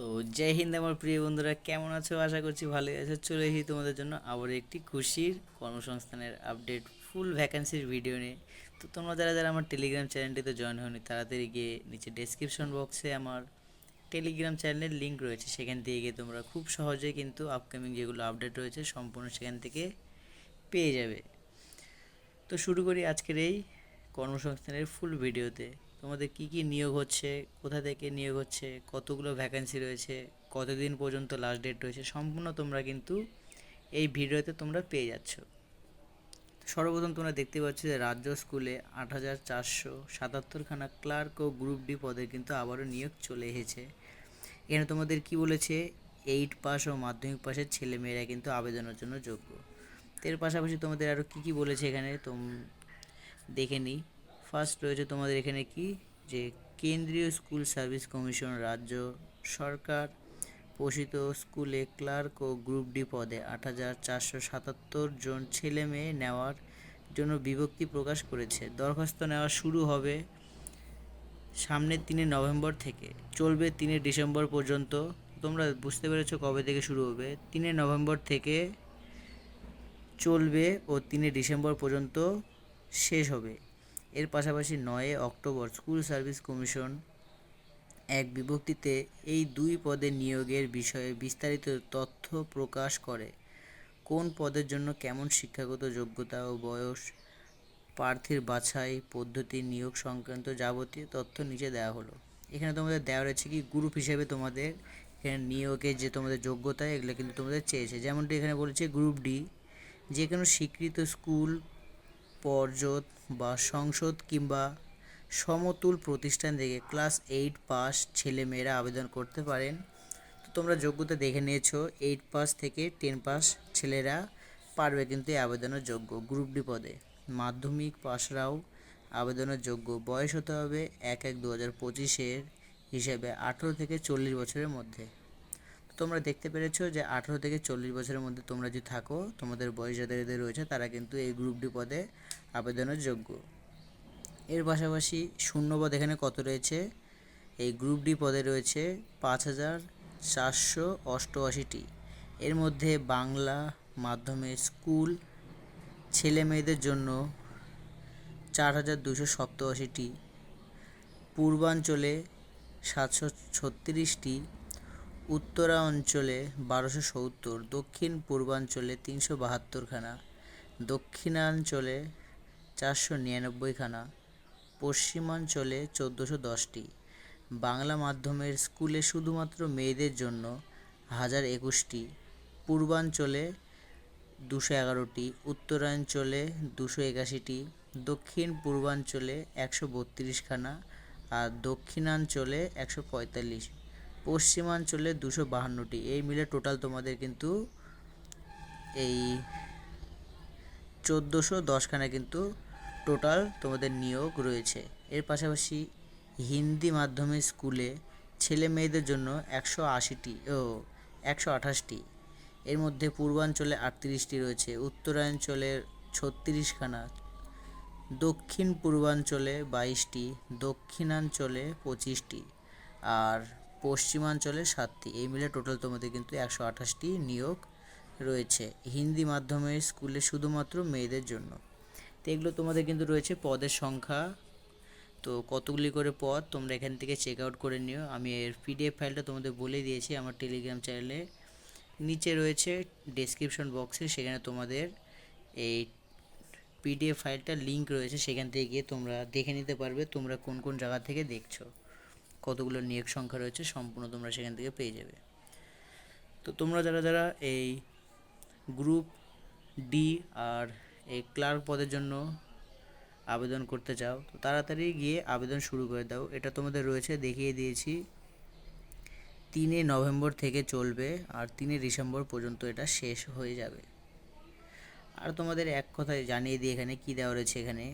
তো জয় হিন্দ আমার প্রিয় বন্ধুরা, কেমন আছো? আশা করছি ভালোই আছো। চলে এসেছি তোমাদের জন্য আবার একটি খুশির কর্মসংস্থানের আপডেট ফুল ভ্যাকান্সির ভিডিও নিয়ে। তো তোমরা যারা যারা আমার টেলিগ্রাম চ্যানেলটিতে জয়েন হয়নি তাড়াতাড়ি গিয়ে নিচে ডেসক্রিপশন বক্সে আমার টেলিগ্রাম চ্যানেলের লিঙ্ক রয়েছে। সেখান থেকে গিয়ে তোমরা খুব সহজেই কিন্তু আপকামিং যেগুলো আপডেট রয়েছে, সম্পূর্ণ সেখান থেকে পেয়ে যাবে। তো শুরু করি আজকের এই কর্মসংস্থানের ফুল ভিডিওতে তোমাদের কি কি নিয়োগ হচ্ছে? কোথা থেকে নিয়োগ হচ্ছে? কতগুলো ভ্যাকেন্সি রয়েছে? কতদিন পর্যন্ত লাস্ট ডেট রয়েছে? সম্পূর্ণ তোমরা কিন্তু এই ভিডিওতে তোমরা পেয়ে যাচ্ছ। সর্বপ্রথম তোমরা দেখতে পাচ্ছ যে রাজ্য স্কুলে আট হাজার চারশো সাতাত্তরখানা ক্লার্ক ও গ্রুপ ডি পদে কিন্তু আবারও নিয়োগ চলে এসেছে। এখানে তোমাদের কি বলেছে? এইট পাস ও মাধ্যমিক পাসের ছেলে মেয়েরা কিন্তু আবেদনের জন্য যোগ্য। এর পাশাপাশি তোমাদের আরও কী কী বলেছে এখানে? তোম দেখে নিই। ফার্স্ট রয়েছে তোমাদের এখানে কি? যে কেন্দ্রীয় স্কুল সার্ভিস কমিশন রাজ্য সরকার পোষিত স্কুলে ক্লার্ক ও গ্রুপ ডি পদে আট হাজার চারশো সাতাত্তর জন ছেলে মেয়ে নেওয়ার জন্য বিভক্তি প্রকাশ করেছে। দরখাস্ত নেওয়া শুরু হবে সামনের তিনে নভেম্বর থেকে। চলবে তিনে ডিসেম্বর পর্যন্ত। তোমরা বুঝতে পেরেছ কবে থেকে শুরু হবে? তিনে নভেম্বর থেকে চলবে ও তিনে ডিসেম্বর পর্যন্ত শেষ হবে। এর পাশাপাশি নয় অক্টোবর স্কুল সার্ভিস কমিশন এক বিভক্তিতে এই দুই পদে নিয়োগের বিষয়ে বিস্তারিত তথ্য প্রকাশ করে। কোন পদের জন্য কেমন শিক্ষাগত যোগ্যতা ও বয়স, প্রার্থীর বাছাই পদ্ধতি, নিয়োগ সংক্রান্ত যাবতীয় তথ্য নিচে দেওয়া হলো। এখানে তোমাদের দেওয়া রয়েছে কি, গ্রুপ হিসেবে তোমাদের এখানে নিয়োগের যে তোমাদের যোগ্যতা, এগুলো কিন্তু তোমাদের চেয়েছে। যেমনটি এখানে বলেছে, গ্রুপ ডি যে কোনো স্বীকৃত স্কুল পর্যদ বা সংসদ কিংবা সমতুল প্রতিষ্ঠান থেকে ক্লাস এইট পাস ছেলেমেয়েরা আবেদন করতে পারেন। তো তোমরা যোগ্যতা দেখে নিয়েছো, এইট পাস থেকে টেন পাস ছেলেরা পারবে কিন্তু এই আবেদনের যোগ্য গ্রুপ ডি পদে। মাধ্যমিক পাশরাও আবেদনের যোগ্য বয়স হতে হবে এক এক দু হাজার পঁচিশের হিসেবে আঠেরো থেকে চল্লিশ বছরের মধ্যে। তোমরা দেখতে পেরেছ যে আঠেরো থেকে চল্লিশ বছরের মধ্যে তোমরা যদি থাকো, তোমাদের বয়স যাদের রয়েছে, তারা কিন্তু এই গ্রুপ ডি পদে আবেদনের যোগ্য। এর পাশাপাশি শূন্যপদ এখানে কত রয়েছে? এই গ্রুপ ডি পদে রয়েছে পাঁচ হাজার চারশো অষ্টআশিটি। এর মধ্যে বাংলা মাধ্যমে স্কুল ছেলে মেয়েদের জন্য চার হাজার দুশো সপ্তআশিটি। পূর্বাঞ্চলে সাতশো ছত্রিশটি। উত্তরা অঞ্চলে বারোশো সত্তর দক্ষিণ পূর্বাঞ্চলে তিনশো বাহাত্তরখানা, দক্ষিণাঞ্চলে চারশো নিরানব্বইখানা, পশ্চিমাঞ্চলে চোদ্দোশো দশটি। বাংলা মাধ্যমের স্কুলে শুধুমাত্র মেয়েদের জন্য হাজার একুশটি, পূর্বাঞ্চলে দুশো এগারোটি, উত্তরাঞ্চলে দুশো একাশিটি দক্ষিণ পূর্বাঞ্চলে একশো বত্রিশখানা আর দক্ষিণাঞ্চলে একশো পঁয়তাল্লিশ। পশ্চিমাঞ্চলে দুশো বাহান্নটি। এই মিলে টোটাল তোমাদের কিন্তু এই চোদ্দোশো দশখানা কিন্তু টোটাল তোমাদের নিয়োগ রয়েছে। এর পাশাপাশি হিন্দি মাধ্যমের স্কুলে ছেলে মেয়েদের জন্য একশো আশিটি ও একশো আঠাশটি। এর মধ্যে পূর্বাঞ্চলে আটত্রিশটি রয়েছে উত্তরাঞ্চলের ছত্রিশখানা, দক্ষিণ পূর্বাঞ্চলে বাইশটি, দক্ষিণাঞ্চলে পঁচিশটি, আর পশ্চিমাঞ্চলে সাতটি। এই মিলে টোটাল তোমাদের কিন্তু একশো আঠাশটি নিয়োগ রয়েছে হিন্দি মাধ্যমের স্কুলে শুধুমাত্র মেয়েদের জন্য। তো এগুলো তোমাদের কিন্তু রয়েছে পদের সংখ্যা। তো কতগুলি করে পদ তোমরা এখান থেকে চেক আউট করে নিও। আমি এর পিডিএফ ফাইলটা তোমাদের বলে দিয়েছি আমার টেলিগ্রাম চ্যানেলে নিচে রয়েছে ডেসক্রিপশন বক্সে সেখানে তোমাদের এই পিডিএফ ফাইলটা লিংক রয়েছে। সেখান থেকে গিয়ে তোমরা দেখে নিতে পারবে তোমরা কোন কোন জায়গা থেকে দেখছ। কতগুলো নিয়োগ সংখ্যা রয়েছে সম্পূর্ণ তোমরা সেখান থেকে পেয়ে যাবে। তো তোমরা যারা যারা এই গ্রুপ ডি আর এই ক্লার্ক পদের জন্য আবেদন করতে চাও, তো তাড়াতাড়ি গিয়ে আবেদন শুরু করে দাও। এটা তোমাদের রয়েছে, দেখিয়ে দিয়েছি। তিনে নভেম্বর থেকে চলবে আর তিনে ডিসেম্বর পর্যন্ত এটা শেষ হয়ে যাবে। আর তোমাদের এক কথায় জানিয়ে দিই এখানে কী দেওয়া রয়েছে এখানে।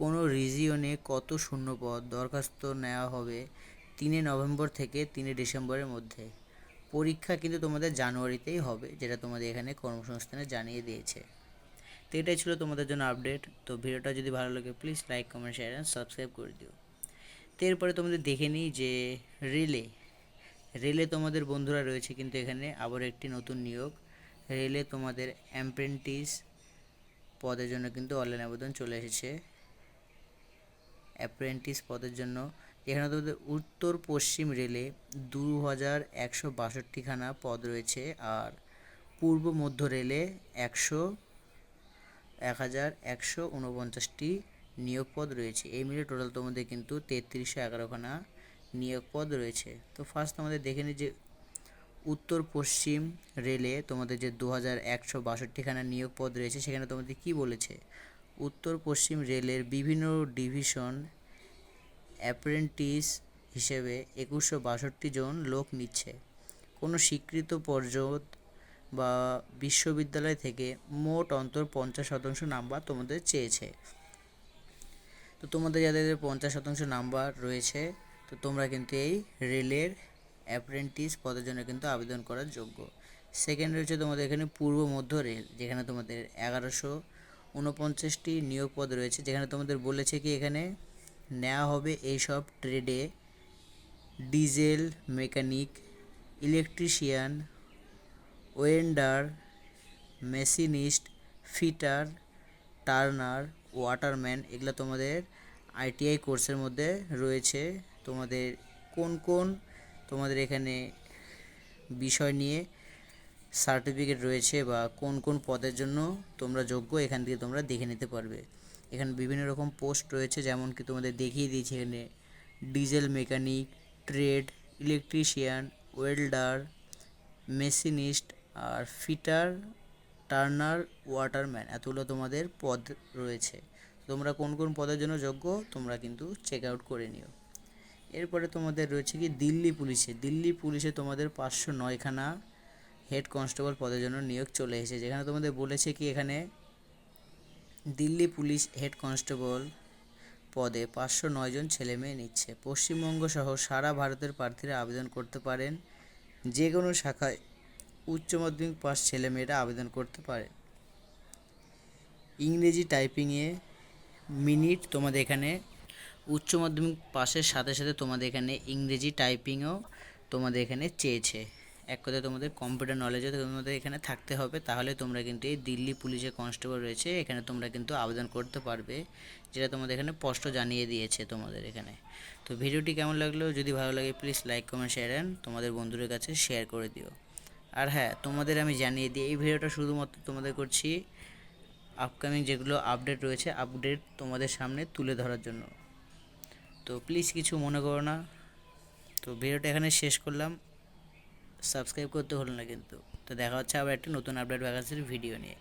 কোনো রিজিয়নে কত শূন্য পদ দরখাস্ত নেওয়া হবে তিনে নভেম্বর থেকে তিনে ডিসেম্বরের মধ্যে। পরীক্ষা কিন্তু তোমাদের জানুয়ারিতেই হবে, যেটা তোমাদের এখানে কর্মসংস্থানে জানিয়ে দিয়েছে। তো এটাই ছিল তোমাদের জন্য আপডেট তো ভিডিওটা যদি ভালো লাগে please like comment share and subscribe করে দিও। তো এরপরে তোমাদের দেখে নিই যে রেলে রেলে তোমাদের বন্ধুরা রয়েছে কিন্তু এখানে আবার একটি নতুন নিয়োগ। রেলে তোমাদের অ্যাপ্রেন্টিস পদের জন্য কিন্তু অনলাইন আবেদন চলে এসেছে। অ্যাপ্রেন্টিস পদের জন্য। এখানে তোমাদের উত্তর পশ্চিম রেলে দু হাজার একশো বাষট্টিখানা পদ রয়েছে আর পূর্ব মধ্য রেলে একশো এক হাজার একশো উনপঞ্চাশটি নিয়োগ পদ রয়েছে। এই মিলে টোটাল তোমাদের কিন্তু তেত্রিশশো এগারোখানা নিয়োগ পদ রয়েছে। তো ফার্স্ট তোমাদের দেখে নিই যে উত্তর পশ্চিম রেলে তোমাদের যে দু হাজার একশো বাষট্টিখানা নিয়োগ পদ রয়েছে, সেখানে তোমাদের কি বলেছে? উত্তর পশ্চিম রেলের বিভিন্ন ডিভিশন অ্যাপ্রেন্টিস হিসেবে একুশশো বাষট্টি জন লোক নিচ্ছে। কোনো স্বীকৃত পর্যট বা বিশ্ববিদ্যালয় থেকে মোট অন্তর পঞ্চাশ শতাংশ নাম্বার তোমাদের চেয়েছে। তো তোমাদের যাদের পঞ্চাশ শতাংশ নাম্বার রয়েছে, তো তোমরা কিন্তু এই রেলের অ্যাপ্রেন্টিস পদের জন্য কিন্তু আবেদন করার যোগ্য। সেকেন্ড রয়েছে তোমাদের এখানে পূর্ব মধ্য রেল, যেখানে তোমাদের এগারোশো উনপঞ্চাশটি নিয়োগ পদ রয়েছে, যেখানে তোমাদের বলেছে কি এখানে নেওয়া হবে এইসব ট্রেডে diesel mechanic, electrician, welder, machinist, fitter, turner, waterman, এগুলো তোমাদের আইটিআই কোর্সের মধ্যে রয়েছে। তোমাদের কোন কোন তোমাদের এখানে বিষয় নিয়ে সার্টিফিকেট রয়েছে বা কোন কোন পদের জন্য তোমরা যোগ্য, এখান থেকে তোমরা দেখে নিতে পারবে। এখানে বিভিন্ন রকম পোস্ট রয়েছে, যেমন কি তোমাদের দেখিয়ে দিয়েছি এখানে। Diesel mechanic trade electrician welder machinist আর ফিটার টার্নার ওয়াটারম্যান এতগুলো তোমাদের পদ রয়েছে। তোমরা কোন কোন পদের জন্য যোগ্য, তোমরা কিন্তু চেক আউট করে নিও। এরপরে তোমাদের রয়েছে কি, দিল্লি পুলিশে। দিল্লি পুলিশে তোমাদের পাঁচশো নয়খানা হেড কনস্টেবল পদের জন্য নিয়োগ চলে এসেছে। যেখানে তোমাদের বলেছে কি, এখানে দিল্লি পুলিশ হেড কনস্টেবল পদে পাঁচশো নয়জন ছেলে মেয়ে নিচ্ছে। পশ্চিমবঙ্গ সহ সারা ভারতের প্রার্থীরা আবেদন করতে পারেন। যে কোনো শাখায় উচ্চ মাধ্যমিক পাস ছেলেমেয়েরা আবেদন করতে পারে। ইংরেজি টাইপিংয়ে মিনিট তোমাদের এখানে উচ্চ মাধ্যমিক পাসের সাথে সাথে তোমাদের এখানে ইংরেজি টাইপিংও তোমাদের এখানে চেয়েছে। এক কথায় তোমাদের কম্পিউটার নলেজও তোমাদের এখানে থাকতে হবে। তাহলে তোমরা কিন্তু এই দিল্লি পুলিশে কনস্টেবল রয়েছে, এখানে তোমরা কিন্তু আবেদন করতে পারবে, যেটা তোমাদের এখানে স্পষ্ট জানিয়ে দিয়েছে তোমাদের এখানে। তো ভিডিওটি কেমন লাগল? যদি ভালো লাগে please like comment share and তোমাদের বন্ধুদের কাছে শেয়ার করে দিও। আর হ্যাঁ তোমাদের আমি জানিয়ে দিই, এই ভিডিওটা শুধুমাত্র তোমাদের করছি আপকামিং যেগুলো আপডেট রয়েছে আপডেট তোমাদের সামনে তুলে ধরার জন্য। তো প্লিজ কিছু মনে করো না। তো ভিডিওটা এখানে শেষ করলাম। সাবস্ক্রাইব করতে হলো না কিন্তু। তো দেখা হচ্ছে আবার একটি নতুন আপডেট ভ্যাকান্সির ভিডিও নিয়ে।